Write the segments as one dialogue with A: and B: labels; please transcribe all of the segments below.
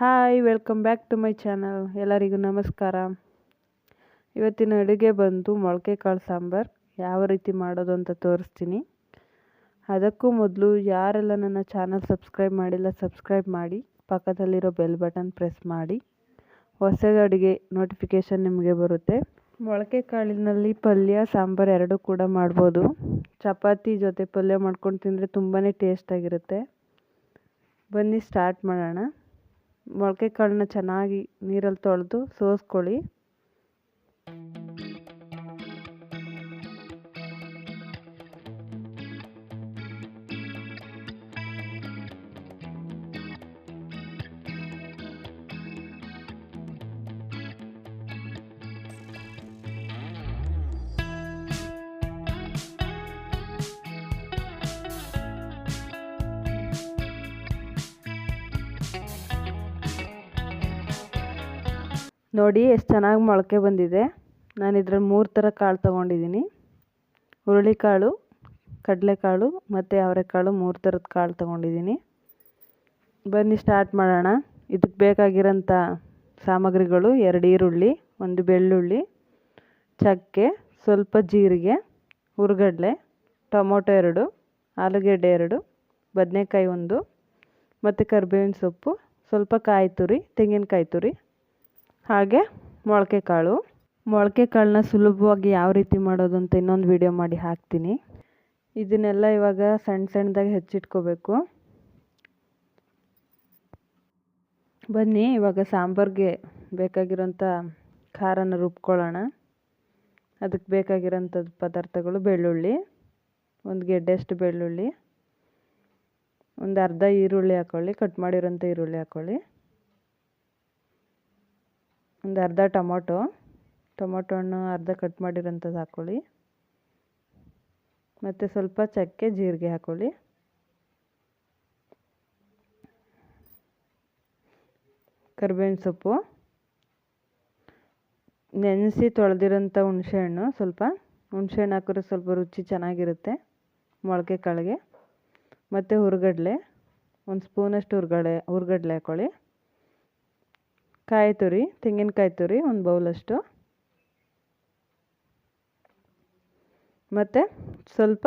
A: Hi welcome back to my channel ಎಲ್ಲರಿಗೂ ನಮಸ್ಕಾರ. ಇವತ್ತಿನ ಅಡುಗೆ ಬಂದು ಮೊಳಕೆ ಕಾಳು ಸಾಂಬಾರು. ಯಾವ ರೀತಿ ಮಾಡೋದು ಅಂತ ತೋರಿಸ್ತೀನಿ. ಅದಕ್ಕೂ ಮೊದಲು ಯಾರೆಲ್ಲ ನನ್ನ ಚಾನಲ್ ಸಬ್ಸ್ಕ್ರೈಬ್ ಮಾಡಿಲ್ಲ ಸಬ್ಸ್ಕ್ರೈಬ್ ಮಾಡಿ. ಪಕ್ಕದಲ್ಲಿರೋ ಬೆಲ್ ಬಟನ್ ಪ್ರೆಸ್ ಮಾಡಿ. ಹೊಸದ ಅಡುಗೆ ನೋಟಿಫಿಕೇಷನ್ ನಿಮಗೆ ಬರುತ್ತೆ. ಮೊಳಕೆ ಕಾಳಿನಲ್ಲಿ ಪಲ್ಯ, ಸಾಂಬಾರು ಎರಡೂ ಕೂಡ ಮಾಡ್ಬೋದು. ಚಪಾತಿ ಜೊತೆ ಪಲ್ಯ ಮಾಡ್ಕೊಂಡು ತಿಂದರೆ ತುಂಬಾ ಟೇಸ್ಟಾಗಿರುತ್ತೆ ಬನ್ನಿ ಸ್ಟಾರ್ಟ್ ಮಾಡೋಣ. ಮೊಳಕೆ ಕಾಳನ್ನ ಚೆನ್ನಾಗಿ ನೀರಲ್ಲಿ ತೊಳೆದು ಸೋಸ್ಕೊಳ್ಳಿ. ನೋಡಿ, ಎಷ್ಟು ಚೆನ್ನಾಗಿ ಮೊಳಕೆ ಬಂದಿದೆ. ನಾನು ಇದರಲ್ಲಿ ಮೂರು ಥರ ಕಾಳು ತೊಗೊಂಡಿದ್ದೀನಿ ಹುರುಳಿಕಾಳು, ಕಡಲೆಕಾಳು ಮತ್ತು ಅವರೆಕಾಳು ಮೂರು ಥರದ ಕಾಳು ತೊಗೊಂಡಿದ್ದೀನಿ ಬನ್ನಿ ಸ್ಟಾರ್ಟ್ ಮಾಡೋಣ. ಇದಕ್ಕೆ ಬೇಕಾಗಿರೋಂಥ ಸಾಮಗ್ರಿಗಳು ಎರಡು ಈರುಳ್ಳಿ, ಒಂದು ಬೆಳ್ಳುಳ್ಳಿ, ಚಕ್ಕೆ, ಸ್ವಲ್ಪ ಜೀರಿಗೆ, ಹುರ್ಗಡ್ಲೆ, ಟೊಮೊಟೊ ಎರಡು, ಆಲೂಗೆಡ್ಡೆ ಎರಡು, ಬದನೆಕಾಯಿ ಒಂದು, ಮತ್ತು ಕರಿಬೇವಿನ ಸೊಪ್ಪು, ಸ್ವಲ್ಪ ಕಾಯಿ ತುರಿ ತೆಂಗಿನಕಾಯಿ ತುರಿ. ಹಾಗೆ ಮೊಳಕೆ ಕಾಳು ಮೊಳಕೆ ಕಾಳನ್ನ ಸುಲಭವಾಗಿ ಯಾವ ರೀತಿ ಮಾಡೋದು ಅಂತ ಇನ್ನೊಂದು ವಿಡಿಯೋ ಮಾಡಿ ಹಾಕ್ತೀನಿ. ಇದನ್ನೆಲ್ಲ ಇವಾಗ ಸಣ್ಣ ಸಣ್ಣದಾಗಿ ಹೆಚ್ಚಿಟ್ಕೋಬೇಕು. ಬನ್ನಿ, ಇವಾಗ ಸಾಂಬಾರಿಗೆ ಬೇಕಾಗಿರೋಂಥ ಖಾರನ ರುಬ್ಕೊಳ್ಳೋಣ. ಅದಕ್ಕೆ ಬೇಕಾಗಿರೋಂಥದ್ದು ಪದಾರ್ಥಗಳು ಬೆಳ್ಳುಳ್ಳಿ, ಒಂದು ಗೆಡ್ಡೆಷ್ಟು ಬೆಳ್ಳುಳ್ಳಿ, ಒಂದು ಅರ್ಧ ಈರುಳ್ಳಿ ಹಾಕ್ಕೊಳ್ಳಿ ಕಟ್ ಮಾಡಿರೋಂಥ ಈರುಳ್ಳಿ ಹಾಕ್ಕೊಳ್ಳಿ ಒಂದು ಅರ್ಧ ಟೊಮೊಟೊ ಟೊಮೊಟೊ ಹಣ್ಣು ಅರ್ಧ ಕಟ್ ಮಾಡಿರೋಂಥದ್ದು ಹಾಕ್ಕೊಳ್ಳಿ. ಮತ್ತು ಸ್ವಲ್ಪ ಚಕ್ಕೆ ಜೀರಿಗೆ ಹಾಕ್ಕೊಳ್ಳಿ. ಕರಿಬೇವಿನ ಸೊಪ್ಪು. ನೆನೆಸಿ ತೊಳೆದಿರೋಂಥ ಹುಣಸೆಹಣ್ಣು ಸ್ವಲ್ಪ. ಹುಣಸೆಹಣ್ಣು ಹಾಕಿದ್ರೆ ಸ್ವಲ್ಪ ರುಚಿ ಚೆನ್ನಾಗಿರುತ್ತೆ ಮೊಳಕೆ ಕಾಳಿಗೆ. ಮತ್ತು ಹುರ್ಗಡ್ಲೆ, ಒಂದು ಸ್ಪೂನಷ್ಟು ಹುರ್ಗಡೆ, ಹುರ್ಗಡ್ಲೆ ಹಾಕ್ಕೊಳ್ಳಿ. ಕಾಯಿ ತುರಿ, ತೆಂಗಿನಕಾಯಿ ತುರಿ ಒಂದು ಬೌಲಷ್ಟು ಮತ್ತು ಸ್ವಲ್ಪ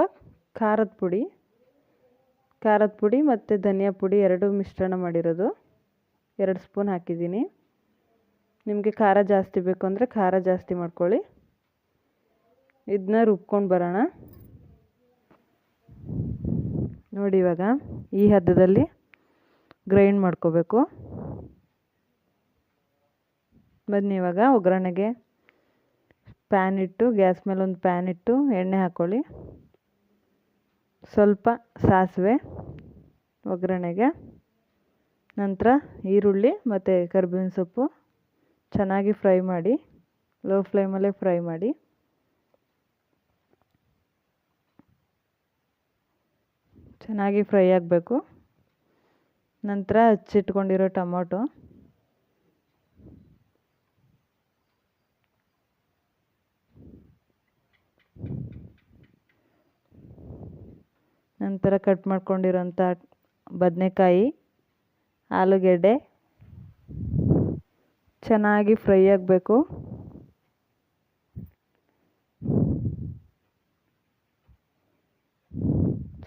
A: ಖಾರದ ಪುಡಿ. ಖಾರದ ಪುಡಿ ಮತ್ತು ಧನಿಯಾ ಪುಡಿ ಎರಡು ಮಿಶ್ರಣ ಮಾಡಿರೋದು. ಎರಡು ಸ್ಪೂನ್ ಹಾಕಿದ್ದೀನಿ. ನಿಮಗೆ ಖಾರ ಜಾಸ್ತಿ ಬೇಕು ಅಂದರೆ ಖಾರ ಜಾಸ್ತಿ ಮಾಡ್ಕೊಳ್ಳಿ. ಇದನ್ನ ರುಬ್ಕೊಂಡು ಬರೋಣ. ನೋಡಿ ಇವಾಗ ಈ ಹದ್ದದಲ್ಲಿ ಗ್ರೈಂಡ್ ಮಾಡ್ಕೋಬೇಕು. ಬನ್ನಿ ಇವಾಗ ಒಗ್ಗರಣೆಗೆ. ಪ್ಯಾನ್ ಇಟ್ಟು ಗ್ಯಾಸ್ ಮೇಲೆ ಒಂದು ಪ್ಯಾನ್ ಇಟ್ಟು ಎಣ್ಣೆ ಹಾಕ್ಕೊಳ್ಳಿ ಸ್ವಲ್ಪ ಸಾಸಿವೆ ಒಗ್ಗರಣೆಗೆ. ನಂತರ ಈರುಳ್ಳಿ ಮತ್ತು ಕರಿಬೇವಿನ ಸೊಪ್ಪು ಚೆನ್ನಾಗಿ ಫ್ರೈ ಮಾಡಿ ಲೋ ಫ್ಲೇಮಲ್ಲೇ ಫ್ರೈ ಮಾಡಿ. ಚೆನ್ನಾಗಿ ಫ್ರೈ ಆಗಬೇಕು. ನಂತರ ಹಚ್ಚಿಟ್ಕೊಂಡಿರೋ ಟೊಮೊಟೊ. ನಂತರ ಕಟ್ ಮಾಡ್ಕೊಂಡಿರೋಂಥ ಬದನೆಕಾಯಿ, ಆಲೂಗೆಡ್ಡೆ ಚೆನ್ನಾಗಿ ಫ್ರೈ ಆಗಬೇಕು.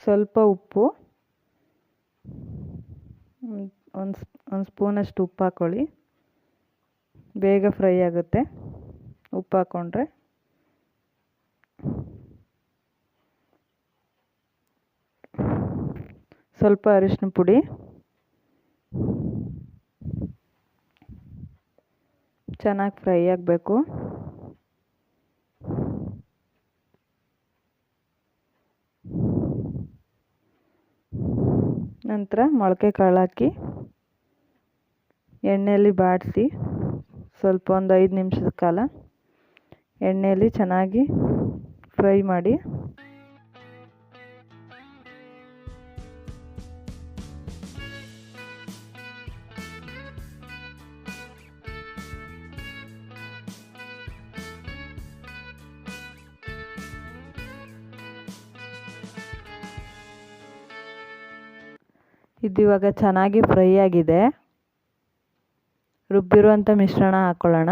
A: ಸ್ವಲ್ಪ ಉಪ್ಪು, ಒಂದು ಒಂದು ಸ್ಪೂನಷ್ಟು ಉಪ್ಪು ಹಾಕ್ಕೊಳ್ಳಿ ಬೇಗ ಫ್ರೈ ಆಗುತ್ತೆ. ಉಪ್ಪು ಹಾಕ್ಕೊಂಡ್ರೆ ಸ್ವಲ್ಪ ಅರಿಶಿನ ಪುಡಿ. ಚೆನ್ನಾಗಿ ಫ್ರೈ ಆಗಬೇಕು. ನಂತರ ಮೊಳಕೆ ಕಾಳು ಹಾಕಿ ಎಣ್ಣೆಯಲ್ಲಿ ಬಾಡಿಸಿ ಸ್ವಲ್ಪ ಒಂದು ಐದು ನಿಮಿಷದ ಕಾಲ ಎಣ್ಣೆಯಲ್ಲಿ ಚೆನ್ನಾಗಿ ಫ್ರೈ ಮಾಡಿ ಇದು ಇವಾಗ ಚೆನ್ನಾಗಿ ಫ್ರೈ ಆಗಿದೆ.
B: ರುಬ್ಬಿರುವಂಥ ಮಿಶ್ರಣ ಹಾಕ್ಕೊಳ್ಳೋಣ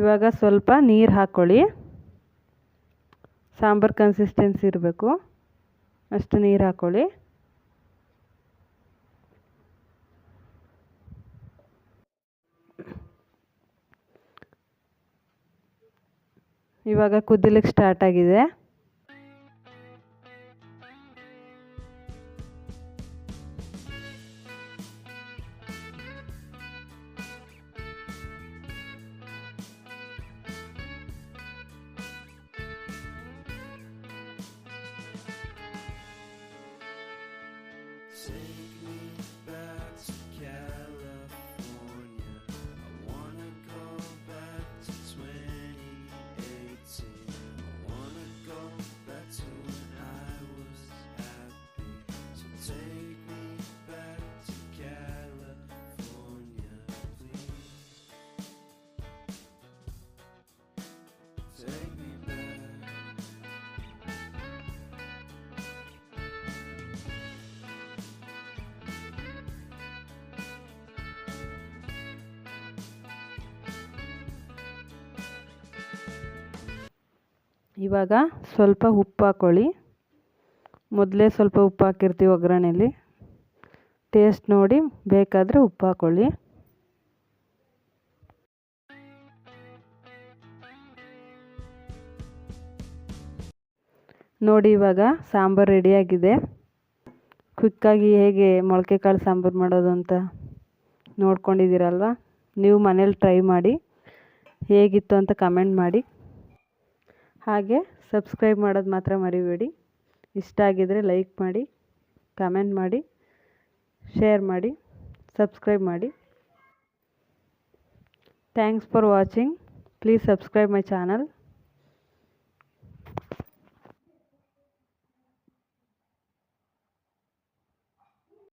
B: ಇವಾಗ ಸ್ವಲ್ಪ ನೀರು ಹಾಕ್ಕೊಳ್ಳಿ ಸಾಂಬಾರು ಕನ್ಸಿಸ್ಟೆನ್ಸಿ ಇರಬೇಕು. ಅಷ್ಟು ನೀರು ಹಾಕ್ಕೊಳ್ಳಿ ಇವಾಗ ಕುದಿಲಿಕ್ಕೆ ಸ್ಟಾರ್ಟ್ ಆಗಿದೆ. ಇವಾಗ ಸ್ವಲ್ಪ ಉಪ್ಪು ಹಾಕ್ಕೊಳ್ಳಿ ಮೊದಲೇ ಸ್ವಲ್ಪ ಉಪ್ಪು ಹಾಕಿರ್ತೀವಿ ಒಗ್ಗರಣೆಯಲ್ಲಿ ಟೇಸ್ಟ್ ನೋಡಿ ಬೇಕಾದರೆ ಉಪ್ಪು ಹಾಕ್ಕೊಳ್ಳಿ ನೋಡಿ ಇವಾಗ ಸಾಂಬಾರು ರೆಡಿಯಾಗಿದೆ ಕ್ವಿಕ್ಕಾಗಿ ಹೇಗೆ ಮೊಳಕೆ ಕಾಳು ಸಾಂಬಾರು ಮಾಡೋದು ಅಂತ ನೋಡ್ಕೊಂಡಿದ್ದೀರಲ್ವ? ನೀವು ಮನೇಲಿ ಟ್ರೈ ಮಾಡಿ. ಹೇಗಿತ್ತು ಅಂತ ಕಮೆಂಟ್ ಮಾಡಿ. ಹಾಗೆ ಸಬ್ಸ್ಕ್ರೈಬ್ ಮಾಡೋದು ಮಾತ್ರ ಮರಿಬೇಡಿ. ಇಷ್ಟ ಆಗಿದ್ದರೆ ಲೈಕ್ ಮಾಡಿ ಕಮೆಂಟ್ ಮಾಡಿ ಶೇರ್ ಮಾಡಿ ಸಬ್ಸ್ಕ್ರೈಬ್ ಮಾಡಿ. Thanks for watching please subscribe my channel